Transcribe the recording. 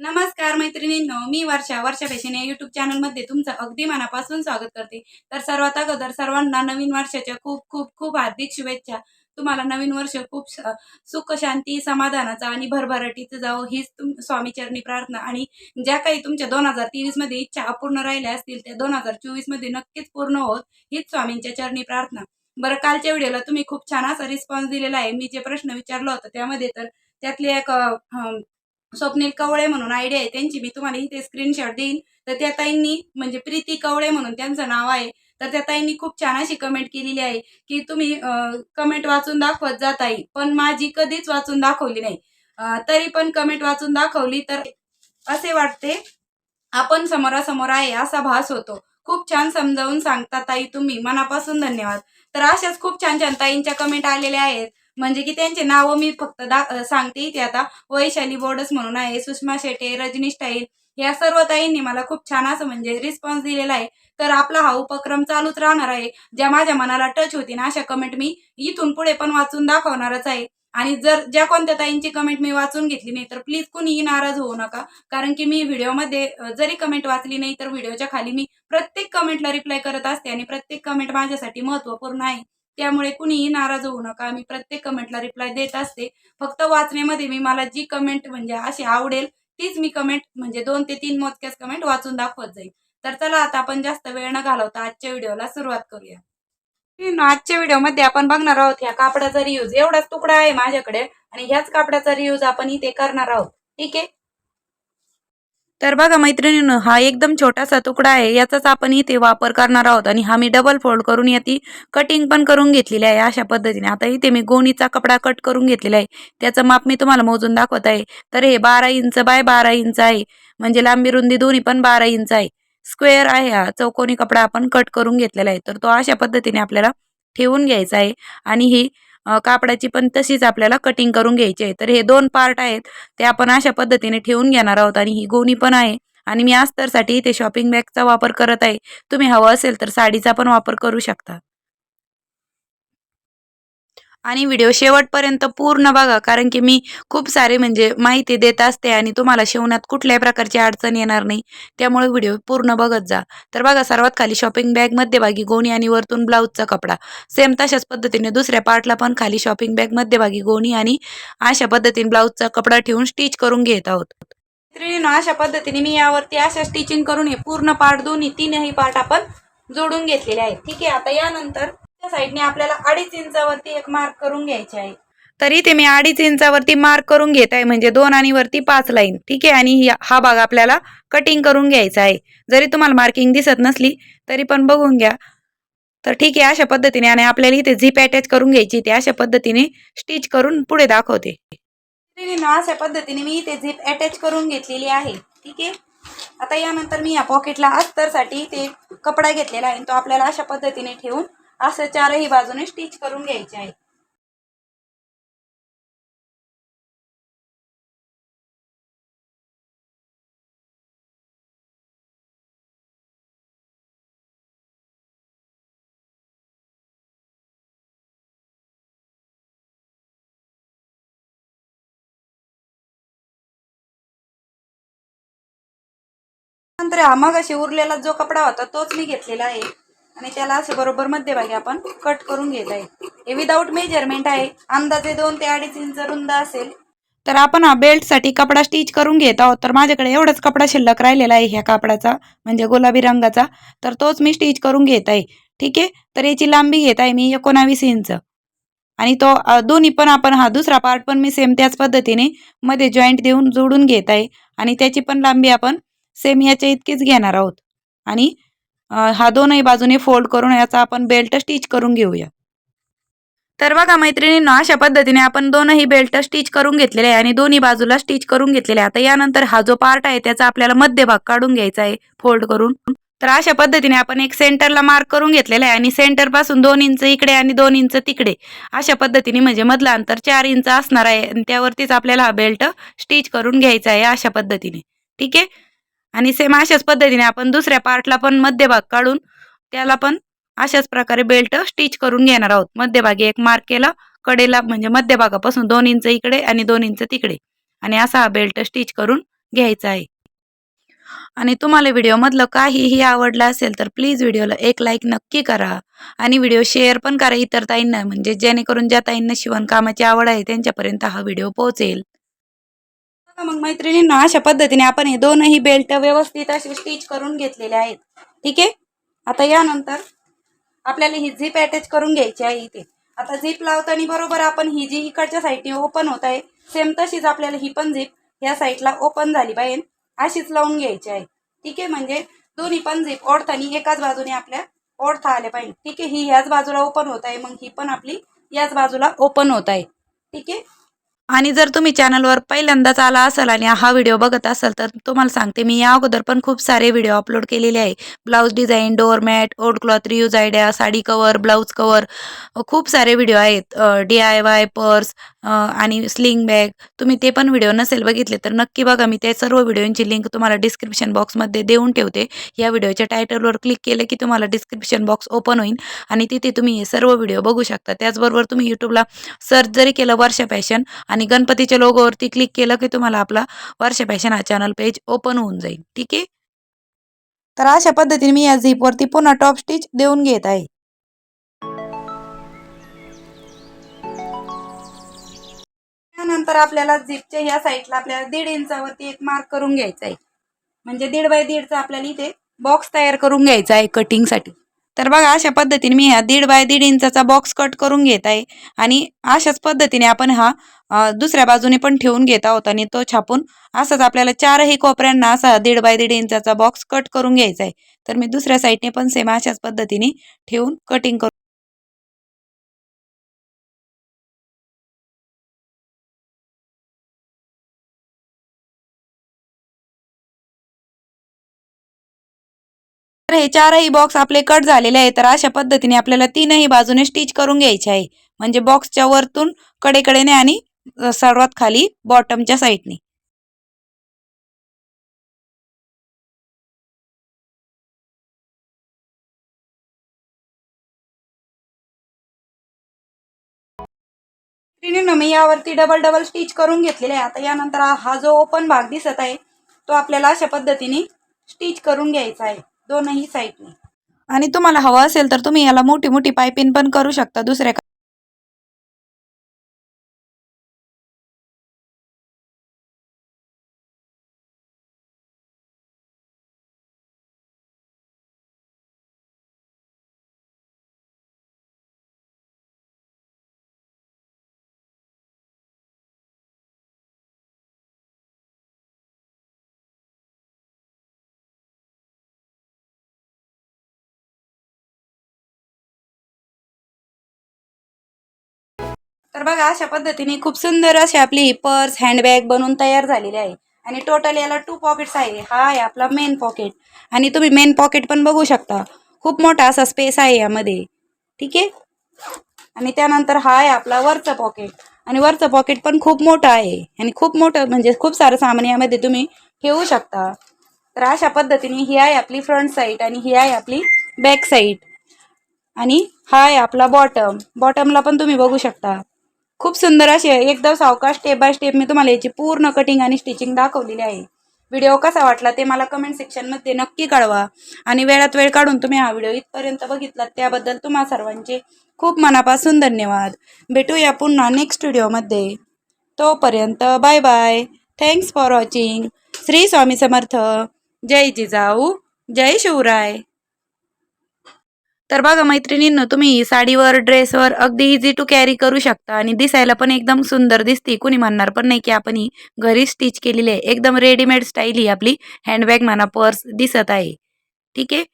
नमस्कार मैत्रिणींनो मी वर्षा. वर्षा फॅशन या युट्यूब चॅनलमध्ये तुमचं अगदी मनापासून स्वागत करते. तर सर्वात अगोदर सर्वांना नवीन वर्षाच्या खूप खूप खूप हार्दिक शुभेच्छा. तुम्हाला नवीन वर्ष खूप सुख शांती समाधानाचा आणि भरभराटीचं जावं हीच तुम स्वामीचरणी प्रार्थना. आणि ज्या काही तुमच्या दोन हजार तेवीसमध्ये इच्छा अपूर्ण राहिल्या असतील त्या दोन हजार चोवीसमध्ये नक्कीच पूर्ण होत हीच स्वामींच्या चरणी प्रार्थना. बरं कालच्या व्हिडिओला तुम्ही खूप छान असा रिस्पॉन्स दिलेला आहे. मी जे प्रश्न विचारला होता त्यामध्ये तर त्यातले एक स्वप्नील कवळे म्हणून आयडिया आहे. त्यांची मी तुम्हाला इथे स्क्रीनशॉट देईन. तर त्या ताईंनी म्हणजे प्रीती कवळे म्हणून त्यांचं नाव आहे. तर त्या ताईंनी खूप छान अशी कमेंट केलेली आहे की तुम्ही कमेंट वाचून दाखवत जात आहे पण माझी कधीच वाचून दाखवली नाही. तरी पण कमेंट वाचून दाखवली तर असे वाटते आपण समोरासमोर आहे असा भास होतो. खूप छान समजावून सांगता ताई तुम्ही. मनापासून धन्यवाद. तर अशाच खूप छान छान ताईंच्या कमेंट आलेल्या आहेत. म्हणजे की त्यांचे नावं मी फक्त दा सांगते इथे आता. वैशाली बोर्डस म्हणून आहे सुषमा शेटे रजनी स्टाईल या सर्व ताईंनी मला खूप छान असं म्हणजे रिस्पॉन्स दिलेला आहे. तर आपला हा उपक्रम चालूच राहणार आहे. ज्या माझ्या मनाला टच होती ना अशा कमेंट मी इथून पुढे पण वाचून दाखवणारच आहे. आणि जर ज्या कोणत्या ताईंची कमेंट मी वाचून घेतली नाही तर प्लीज कुणीही नाराज होऊ नका. कारण की मी व्हिडिओमध्ये जरी कमेंट वाचली नाही तर व्हिडिओच्या खाली मी प्रत्येक कमेंटला रिप्लाय करत असते आणि प्रत्येक कमेंट माझ्यासाठी महत्त्वपूर्ण आहे. त्यामुळे कुणीही नाराज होऊ नका. मी प्रत्येक कमेंटला रिप्लाय देत असते. फक्त वाचण्यामध्ये मी मला जी कमेंट म्हणजे अशी आवडेल तीच मी कमेंट म्हणजे दोन ते तीन मोजक्याच कमेंट वाचून दाखवत जाईल तर चला आता आपण जास्त वेळ न घालवता आजच्या व्हिडिओला सुरुवात करूया. आजच्या व्हिडिओमध्ये आपण बघणार आहोत ह्या कापडाचा रियूज एवढाच तुकडा आहे माझ्याकडे आणि ह्याच कापडाचा रियूज आपण इथे करणार आहोत. ठीक आहे? तर बघा मैत्रिणीनं हा एकदम छोटासा तुकडा आहे. याचाच आपण इथे वापर करणार आहोत आणि हा मी डबल फोल्ड करून याची कटिंग पण करून घेतलेली आहे अशा पद्धतीने. आता इथे मी गोणीचा कपडा कट करून घेतलेला आहे. त्याचं माप मी तुम्हाला मोजून दाखवत आहे. तर हे बारा इंच बाय बारा इंच आहे. म्हणजे लांबी रुंदी दोन्ही पण बारा इंच आहे. स्क्वेअर आहे हा. चौकोनी कपडा आपण कट करून घेतलेला आहे. तर तो अशा पद्धतीने आपल्याला ठेवून घ्यायचा आहे. आणि ही कापडाची पण तशीच आपल्याला कटिंग करून घ्यायची आहे. तर हे दोन पार्ट आहेत ते आपण अशा पद्धतीने ठेवून घेणार आहोत आणि ही गोणी पण आहे. आणि मी अस्तरसाठी इथे शॉपिंग बॅगचा वापर करत आहे. तुम्ही हवं असेल तर साडीचा पण वापर करू शकता. आणि व्हिडिओ शेवटपर्यंत पूर्ण बघा कारण की मी खूप सारे म्हणजे माहिती देत असते आणि तुम्हाला शिवण्यात कुठल्याही प्रकारची अडचण येणार नाही. त्यामुळे व्हिडिओ पूर्ण बघत जा. तर बघा सर्वात खाली शॉपिंग बॅग मध्यभागी गोणी आणि वरतून ब्लाऊजचा कपडा. सेम तशाच पद्धतीने दुसऱ्या पार्टला पण खाली शॉपिंग बॅग मध्यभागी गोणी आणि अशा पद्धतीने ब्लाऊजचा कपडा ठेवून स्टिच करून घेत आहोत. मैत्रिणींनो, अशा पद्धतीने मी यावरती अशा स्टिचिंग करून हे पूर्ण पार्ट दोन्ही तीनही पार्ट आपण जोडून घेतलेले आहेत. ठीक आहे आता यानंतर त्या साईडने आपल्याला अडीच इंचावरती एक मार्क करून घ्यायचे आहे. तर इथे मी अडीच इंचावरती मार्क करून घेत आहे म्हणजे दोन आणि वरती पाच लाईन ठीक आहे? आणि हा भाग आपल्याला कटिंग करून घ्यायचा आहे. जरी तुम्हाला मार्किंग दिसत नसली तरी पण बघून घ्या. तर ठीक आहे अशा पद्धतीने आणि आपल्याला इथे झीप अटॅच करून घ्यायची ते अशा पद्धतीने स्टिच करून पुढे दाखवते. अशा पद्धतीने मी इथे झीप अटॅच करून घेतलेली आहे. ठीक आहे? आता यानंतर मी या पॉकेटला अस्तरसाठी ते कपडा घेतलेला आहे तो आपल्याला अशा पद्धतीने ठेवून असं चारही बाजूने स्टिच करून घ्यायचे आहे नंतर हा मग उरलेला जो कपडा होता तोच मी घेतलेला आहे. आणि त्याला असं बरोबर मध्यभागी आपण कट करून घेत आहे हे विदाऊट मेजरमेंट आहे. अंदाजे दोन ते अडीच इंच रुंद असेल. तर आपण हा बेल्टसाठी कपडा स्टिच करून घेत आहोत. तर माझ्याकडे एवढाच कपडा शिल्लक राहिलेला आहे ह्या कापडाचा म्हणजे गुलाबी रंगाचा. तर तोच मी स्टिच करून घेत आहे. ठीक आहे? तर याची लांबी घेत आहे मी एकोणावीस इंच. आणि तो दोन्ही पण आपण हा दुसरा पार्ट पण मी सेम त्याच पद्धतीने मध्ये जॉईंट देऊन जोडून घेत आहे. आणि त्याची पण लांबी आपण सेम याच्या इतकीच घेणार आहोत. आणि हा दोनही बाजूने फोल्ड करून याचा आपण बेल्ट स्टिच करून घेऊया. तर बघा मैत्रिणींना अशा पद्धतीने आपण दोनही बेल्ट स्टिच करून घेतलेले आहे आणि दोन्ही बाजूला स्टिच करून घेतलेले आहे. आता यानंतर हा जो पार्ट आहे त्याचा आपल्याला मध्यभाग काढून घ्यायचा आहे फोल्ड करून. तर अशा पद्धतीने आपण एक सेंटरला मार्क करून घेतलेला आहे आणि सेंटरपासून दोन इंच इकडे आणि दोन इंच तिकडे. अशा पद्धतीने म्हणजे मधलं अंतर चार इंच असणार आहे आणि त्यावरतीच आपल्याला हा बेल्ट स्टिच करून घ्यायचा आहे अशा पद्धतीने. ठीक आहे? आणि सेम अशाच पद्धतीने आपण दुसऱ्या पार्टला पण मध्यभाग काढून त्याला पण अशाच प्रकारे बेल्ट स्टिच करून घेणार आहोत. मध्यभागी एक मार्क केला कडेला म्हणजे मध्यभागापासून दोन इंच इकडे आणि दोन इंच तिकडे. आणि असा हा बेल्ट स्टिच करून घ्यायचा आहे. आणि तुम्हाला व्हिडिओमधलं काहीही आवडलं असेल तर प्लीज व्हिडिओला एक लाईक नक्की करा. आणि व्हिडिओ शेअर पण करा इतर ताईंना म्हणजे जेणेकरून ज्या ताईंना शिवणकामाची आवड आहे त्यांच्यापर्यंत हा व्हिडिओ पोहोचेल. मग मैत्रिणींना अशा पद्धतीने आपण हे दोनही बेल्ट व्यवस्थित अशी स्टिच करून घेतलेले आहेत. ठीक आहे? आता यानंतर आपल्याला ही झीप अटॅच करून घ्यायची आहे इथे. आता झीप लावताना बरोबर आपण ही जी इकडच्या साईडने ओपन होत आहे सेम तशीच आपल्याला ही पण झीप या साईडला ओपन झाली पाहिजे. अशीच लावून घ्यायची आहे. ठीक आहे? म्हणजे दोन्ही पण झीप ओढताना एकाच बाजूने आपल्या ओढता आले पाहिजे. ठीक आहे? ही याच बाजूला ओपन होत आहे मग ही पण आपली याच बाजूला ओपन होत आहे. ठीक आहे? आणि जर तुम्ही चॅनलवर पहिल्यांदाच आला असाल आणि हा व्हिडिओ बघत असाल तर तुम्हाला सांगते मी या अगोदर पण खूप सारे व्हिडिओ अपलोड केलेले आहे. Blouse design doormat old cloth reuse idea sari cover blouse cover खूप सारे व्हिडिओ आहेत. डी आय वाय पर्स आणि स्लिंग बॅग तुम्ही ते पण व्हिडिओ नसेल बघितले तर नक्की बघा. मी त्या सर्व व्हिडिओंची लिंक तुम्हाला डिस्क्रिप्शन बॉक्समध्ये देऊन ठेवते. या व्हिडिओच्या टायटलवर क्लिक केलं की तुम्हाला डिस्क्रिप्शन बॉक्स ओपन होईल आणि तिथे तुम्ही हे सर्व व्हिडिओ बघू शकता. त्याचबरोबर तुम्ही यूट्यूबला सर्च जरी केलं वर्षा फॅशन आणि गणपतीच्या लोगोवरती क्लिक केलं की तुम्हाला आपला वर्षा फॅशन हा चॅनल पेज ओपन होऊन जाईल. ठीक आहे? तर अशा पद्धतीने मी या झीपवरती पुन्हा टॉप स्टिच देऊन घेत आहे. त्यानंतर आपल्याला झिपच्या ह्या साईडला आपल्याला दीड इंचावरती एक मार्क करून घ्यायचा आहे. म्हणजे दीड बाय दीडचा आपल्याला इथे बॉक्स तयार करून घ्यायचा आहे कटिंगसाठी तर बघा अशा पद्धतीने मी ह्या दीड बाय दीड इंचाचा बॉक्स कट करून घेत आहे. आणि अशाच पद्धतीने आपण हा दुसऱ्या बाजूने पण ठेवून घेत आहोत आणि तो छापून असंच आपल्याला चारही कोपऱ्यांना असा दीड बाय दीड इंचाचा बॉक्स कट करून घ्यायचा आहे. तर मी दुसऱ्या साईडने पण सेम अशाच पद्धतीने ठेवून कटिंग करून हे चारही बॉक्स आपले कट झालेले आहे तर अशा पद्धतीने आपल्याला तीनही बाजूने स्टिच करून घ्यायचे आहे. म्हणजे बॉक्सच्या वरतून कडेकडेने आणि सर्वात खाली बॉटमच्या साईडने मी यावरती डबल डबल स्टिच करून घेतलेले आहे. आता यानंतर हा- हा जो ओपन भाग दिसत आहे तो आपल्याला अशा पद्धतीने स्टिच करून घ्यायचा आहे. दोनही साईडने आणि तुम्हाला हवं असेल तर तुम्ही याला मोठी मोठी पायपिंग पण करू शकता दुसऱ्या तर बघा अशा पद्धतीने खूप सुंदर अशी आपली पर्स हँडबॅग बनवून तयार झालेली आहे. आणि टोटल याला टू पॉकेट्स आहे. हा आहे आपला मेन पॉकेट आणि तुम्ही मेन पॉकेट पण बघू शकता. खूप मोठा असा स्पेस आहे यामध्ये. ठीक आहे? आणि त्यानंतर हा आहे आपला वरचं पॉकेट आणि वरचं पॉकेट पण खूप मोठं आहे. आणि खूप मोठं म्हणजे खूप सारं सामान यामध्ये तुम्ही ठेवू शकता. तर अशा पद्धतीने ही आहे आपली फ्रंट साईड आणि ही आहे आपली बॅक साईड आणि हा आहे आपला बॉटम बॉटमला पण तुम्ही बघू शकता. खूप सुंदर असे एकदम सावकाश स्टेप बाय स्टेप मी तुम्हाला याची पूर्ण कटिंग आणि स्टिचिंग दाखवलेली आहे. व्हिडिओ कसा वाटला ते मला कमेंट सेक्शनमध्ये नक्की कळवा. आणि वेळात वेळ काढून तुम्ही हा व्हिडिओ इथपर्यंत बघितलात त्याबद्दल तुम्हा सर्वांचे खूप मनापासून धन्यवाद. भेटूया पुन्हा नेक्स्ट व्हिडिओमध्ये तोपर्यंत bye bye thanks for watching Shri Swami Samarth. जय जिजाऊ. जय शिवराय. तर बघा मैत्रिणींनो तुम्ही साडीवर ड्रेसवर अगदी इझी टू कॅरी करू शकता आणि दिसायला पण एकदम सुंदर दिसते. कुणी म्हणणार पण नाही की आपण ही घरी स्टिच केलेली आहे. एकदम रेडीमेड स्टाईल ही आपली हँडबॅग म्हणा पर्स दिसत आहे. ठीक आहे?